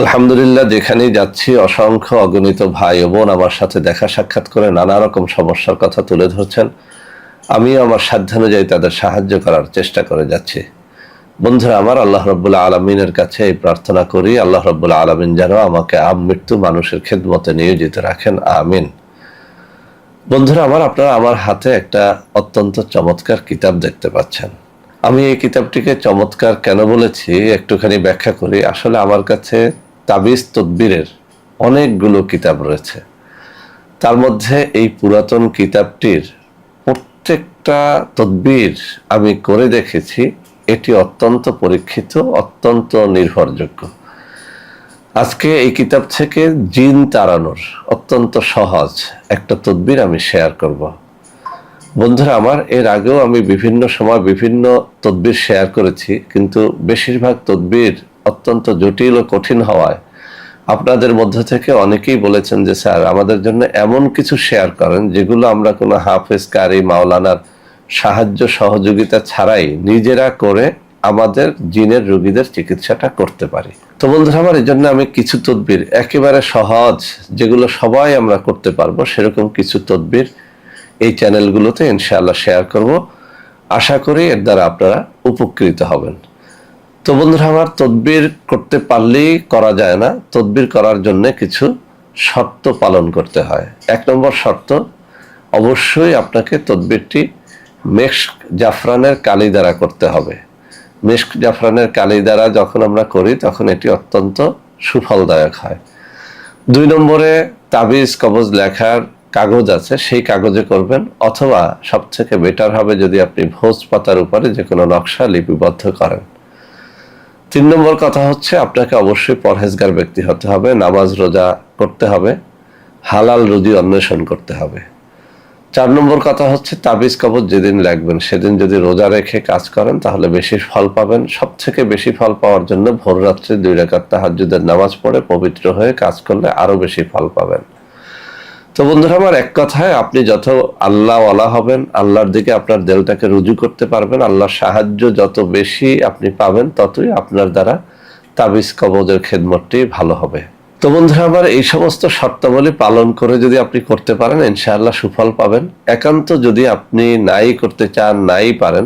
আলহামদুলিল্লাহ, যেখানেই যাচ্ছি, অসংখ্য অগণিত ভাই ও বোন আমার সাথে দেখা সাক্ষাৎ করে নানা রকম সমস্যার কথা তুলে ধরছেন। আমিও আমার সাধ্যানুযায়ী তাদের সাহায্য করার চেষ্টা করে যাচ্ছি। বন্ধুরা, আমার আল্লাহ রব্বুল্লা আলমিনের কাছে এই প্রার্থনা করি, আল্লাহ রব্বুল্লা আলমিন যেন আমাকে আম মৃত্যু মানুষের খেদমতে নিয়োজিত রাখেন। আমিন। বন্ধুরা, আমার আপনারা আমার হাতে একটা অত্যন্ত চমৎকার কিতাব দেখতে পাচ্ছেন। আমি এই কিতাবটিকে চমৎকার কেন বলেছি, একটুখানি ব্যাখ্যা করি। আসলে আমার কাছে তাবিজ তদ্বিরের অনেকগুলো কিতাব রয়েছে। তার মধ্যে এই পুরাতন কিতাবটির প্রত্যেকটা তদ্বির আমি করে দেখেছি। এটি অত্যন্ত পরীক্ষিত, অত্যন্ত নির্ভরযোগ্য। আজকে এই কিতাব থেকে জিন তাড়ানোর অত্যন্ত সহজ একটা তদ্বির আমি শেয়ার করব। বন্ধুরা, আমার এর আগেও আমি বিভিন্ন সময় বিভিন্ন তদ্বির শেয়ার করেছি, কিন্তু বেশিরভাগ তদ্বির অত্যন্ত জটিল ও কঠিন হওয়ায় আপনাদের মধ্য থেকে অনেকেই বলেছেন যে, স্যার, আমাদের জন্য এমন কিছু শেয়ার করেন যেগুলো আমরা কোনো হাফেজ, কারি, মাওলানার সাহায্য, সহযোগিতা ছাড়াই নিজেরা করে আমাদের জিনের রোগীদের চিকিৎসাটা করতে পারি। তো বন্ধুরা আমার এই জন্য আমি কিছু তদবির একেবারে সহজ যেগুলো সবাই আমরা করতে পারব, সেরকম কিছু তদবির এই চ্যানেলগুলোতে ইনশাআল্লাহ শেয়ার করব। আশা করি এর দ্বারা আপনারা উপকৃত হবেন। তো বন্ধুরা, আমার তদবির করতে পারলেই করা যায় না। তদবির করার জন্য কিছু শর্ত পালন করতে হয়। এক নম্বর শর্ত, অবশ্যই আপনাকে তদবিরটি মেক্স জাফরানের কালি দ্বারা করতে হবে। মেস্ক জাফরানের কালি দ্বারা যখন আমরা করি, তখন এটি অত্যন্ত সুফলদায়ক হয়। দুই নম্বরে, তাবিজ, কবজ লেখার কাগজ আছে, সেই কাগজে করবেন। অথবা সব থেকে বেটার হবে যদি আপনি ভোজ পাতার উপরে যে কোনো নকশা লিপিবদ্ধ করেন। তিন নম্বর কথা হচ্ছে, আপনাকে অবশ্যই পরহেজগার ব্যক্তি হতে হবে, নামাজ রোজা করতে হবে, হালাল রুজি অন্বেষণ করতে হবে। চার নম্বর কথা হচ্ছে, তাবিজ কবজ যেদিন লাগবেন সেদিন যদি রোজা রেখে কাজ করেন, তাহলে বেশি ফল পাবেন। সব থেকে বেশি ফল পাওয়ার জন্য ভোর রাত্রে দুই রেখার তাহাজুদের নামাজ পড়ে পবিত্র হয়ে কাজ করলে আরও বেশি ফল পাবেন। তো বন্ধুরা, আমার এক কথায় আপনি যত আল্লাহ ওয়ালা হবেন, আল্লাহর দিকে আপনার দেলটাকে রুজু করতে পারবেন, আল্লাহর সাহায্য যত বেশি আপনি পাবেন, ততই আপনার দ্বারা তাবিজ কবজের খেদমতটি ভালো হবে। তো বন্ধুরা, আমার এই সমস্ত শর্তাবলী পালন করে যদি আপনি করতে পারেন, ইনশাআল্লাহ সুফল পাবেন। একান্ত যদি আপনি নাই করতে চান, নাই পারেন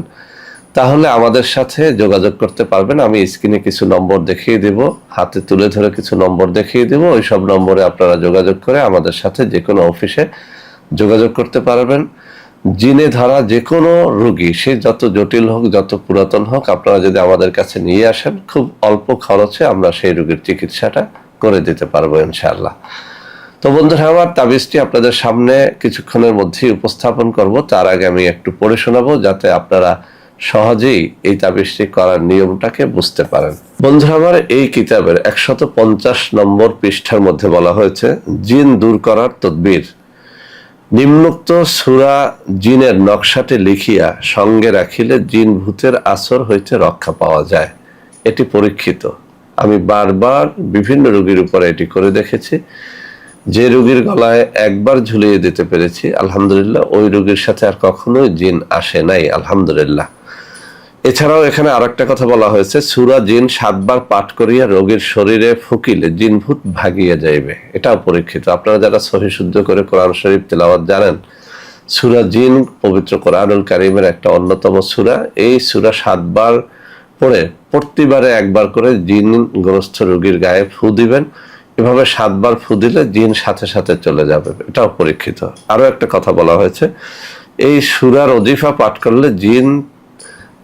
তাহলে আমাদের সাথে যোগাযোগ করতে পারবেন। আমি স্ক্রিনে কিছু নম্বর দেখিয়ে দেব। হাতে তুলে ধরে কিছু নম্বর দেখিয়ে দেব। ওই সব নম্বরে আপনারা যোগাযোগ করে আমাদের সাথে যে কোনো অফিসে যোগাযোগ করতে পারবেন। জিনে ধরা যে কোনো রোগী, সে যত জটিল হোক, যত পুরাতন হোক, আপনারা যদি আমাদের কাছে নিয়ে আসেন, খুব অল্প খরচে আমরা সেই রোগীর চিকিৎসাটা করে দিতে পারব ইনশাআল্লাহ। তো বন্ধুরা, আমার তাবিজটি আপনাদের সামনে কিছুক্ষণের মধ্যেই উপস্থাপন করব। তার আগে আমি একটু পড়ে শোনাবো, যাতে আপনারা সহজেই এই তাবিজটি করার নিয়মটাকে বুঝতে পারেন। বন্ধুরা, আমার এই কিতাবের একশত পঞ্চাশ নম্বর পৃষ্ঠার মধ্যে বলা হয়েছে, জিন দূর করার তদ্বির। নিম্নোক্ত সুরা জিনের নকশাটি লিখিয়া সঙ্গে রাখিলে জিন ভূতের আসর হইতে রক্ষা পাওয়া যায়। এটি পরীক্ষিত। আমি বারবার বিভিন্ন রোগীর উপরে এটি করে দেখেছি। যে রোগীর গলায় একবার ঝুলিয়ে দিতে পেরেছি, আলহামদুলিল্লাহ, ওই রোগীর সাথে আর কখনোই জিন আসে নাই, আলহামদুলিল্লাহ। এছাড়াও এখানে আর একটা কথা বলা হয়েছে, সুরা জিন সাতবার পাঠ করিয়া রোগীর শরীরে ফুকিলে জিন ভূত ভাগিয়ে যাইবে। এটাও পরীক্ষিত। আপনারা যারা সহি শুদ্ধ করে কোরআন শরীফ তেলাওয়াত জানেন, সুরা জিন পবিত্র কোরআনুল কারিমের একটা অন্যতম সুরা। এই সুরা সাতবার পড়ে প্রতিবারে একবার করে জিন জিনগ্রস্ত রোগীর গায়ে ফু দিবেন। এভাবে সাতবার ফু দিলে জিন সাথে সাথে চলে যাবে। এটাও পরীক্ষিত। আরও একটা কথা বলা হয়েছে, এই সুরার অজিফা পাঠ করলে জিন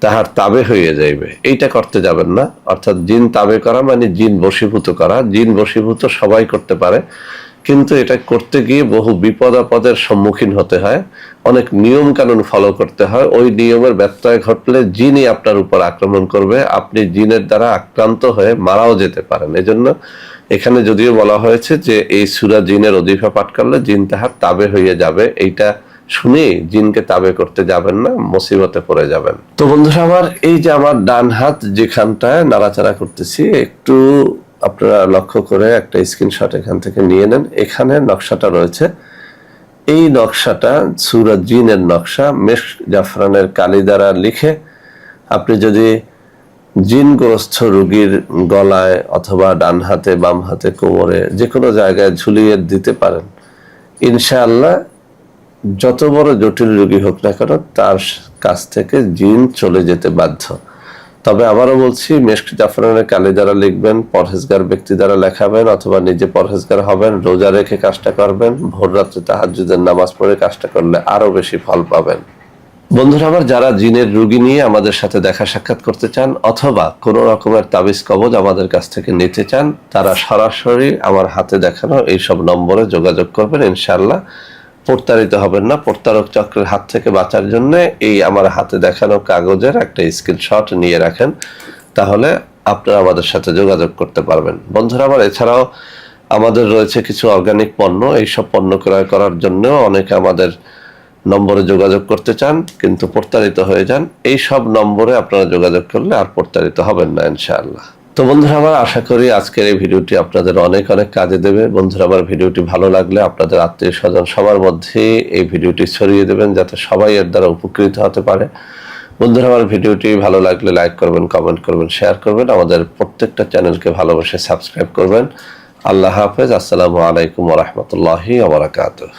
তাহার তাবে হয়ে যাইবে। এইটা করতে যাবেন না। অর্থাৎ জিন তাবে করা মানে জিন বশীভূত করা। জিন বশীভূত সবাই করতে পারে। কিন্তু এটা করতে গিয়ে বহু বিপদ আপদের সম্মুখীন হতে হয়। অনেক নিয়ম কানুন ফলো করতে হয়। ওই নিয়মের ব্যত্যয় ঘটলে জিনই আপনার উপর আক্রমণ করবে। আপনি জিনের দ্বারা আক্রান্ত হয়ে মারাও যেতে পারেন। এজন্য এখানে যদিও বলা হয়েছে যে এই সুরা জিনের অধিফা পাঠ করলে জিন তাহার তাবে হয়ে যাবে। এইটা শুনে জিনকে তাবে করতে যাবেন না, মুসিবতে পড়ে যাবেন। তো বন্ধুরা আমার এই যে আমার ডান হাত যেখানটায় নাড়াচাড়া করতেছি, একটু আপনারা লক্ষ্য করে একটা স্ক্রিনশট এখান থেকে নিয়ে নেন। এখানে নকশাটা রয়েছে। এই নকশাটা সুরত জিনের নকশা মেশ জাফরানের কালি দ্বারা লিখে আপনি যদি জিনগ্রস্ত রোগীর গলায় অথবা ডান হাতে, বাম হাতে, কোমরে যে কোনো জায়গায় ঝুলিয়ে দিতে পারেন, ইনশাআল্লাহ যত বড় জটিল রোগী হোক না কেন, তার কাছ থেকে জিন চলে যেতে বাধ্য। তবে আবারও বলছি মেশক জাফরানের কালি দ্বারা লিখবেন, পরহেজগার ব্যক্তি দ্বারা লেখাবেন, অথবা নিজে পরহেজগার হবেন, রোজা রেখে কাজটা করবেন, ভোর রাত্রে তাহাজুদের নামাজ পড়ে কাজটা করলে আরও বেশি ফল পাবেন। বন্ধুরা আমার, যারা জিনের রুগী নিয়ে আমাদের সাথে দেখা সাক্ষাৎ করতে চান, অথবা কোনো রকমের তাবিজ কবজ আমাদের কাছ থেকে নিতে চান, তারা সরাসরি আমার হাতে দেখানো এই সব নম্বরে যোগাযোগ করবেন, ইনশাআল্লাহ। প্রতারিত হবেন না। প্রতারক চক্রের হাত থেকে বাঁচার জন্য এই আমার হাতে দেখানো কাগজের একটা স্ক্রিনশট নিয়ে রাখেন। তাহলে আপনারা আমাদের সাথে যোগাযোগ করতে পারবেন। বন্ধুরা আমার এছাড়াও আমাদের রয়েছে কিছু অর্গানিক পণ্য। এইসব পণ্য ক্রয় করার জন্য অনেকে আমাদের নম্বরে যোগাযোগ করতে চান, কিন্তু প্রতারিত হয়ে যান। এই সব নম্বরে আপনারা যোগাযোগ করলে আর প্রতারিত হবেন না, ইনশাআল্লাহ। তো বন্ধুরা, আমার আশা করি আজকের এই ভিডিওটি আপনাদের অনেক অনেক কাজে দেবে। বন্ধুরা, আমার ভিডিওটি ভালো লাগলে আপনাদের আত্মীয় স্বজন সবার মধ্যে এই ভিডিওটি ছড়িয়ে দেবেন যাতে সবাই এর দ্বারা উপকৃত হতে পারে। বন্ধুরা, আমার ভিডিওটি ভালো লাগলে লাইক করবেন কমেন্ট করবেন শেয়ার করবেন। আমাদের প্রত্যেকটা চ্যানেলকে ভালোবেসে সাবস্ক্রাইব করবেন। আল্লাহ হাফেজ। আসসালামু আলাইকুম রহমতুল্লাহি আবরাকাত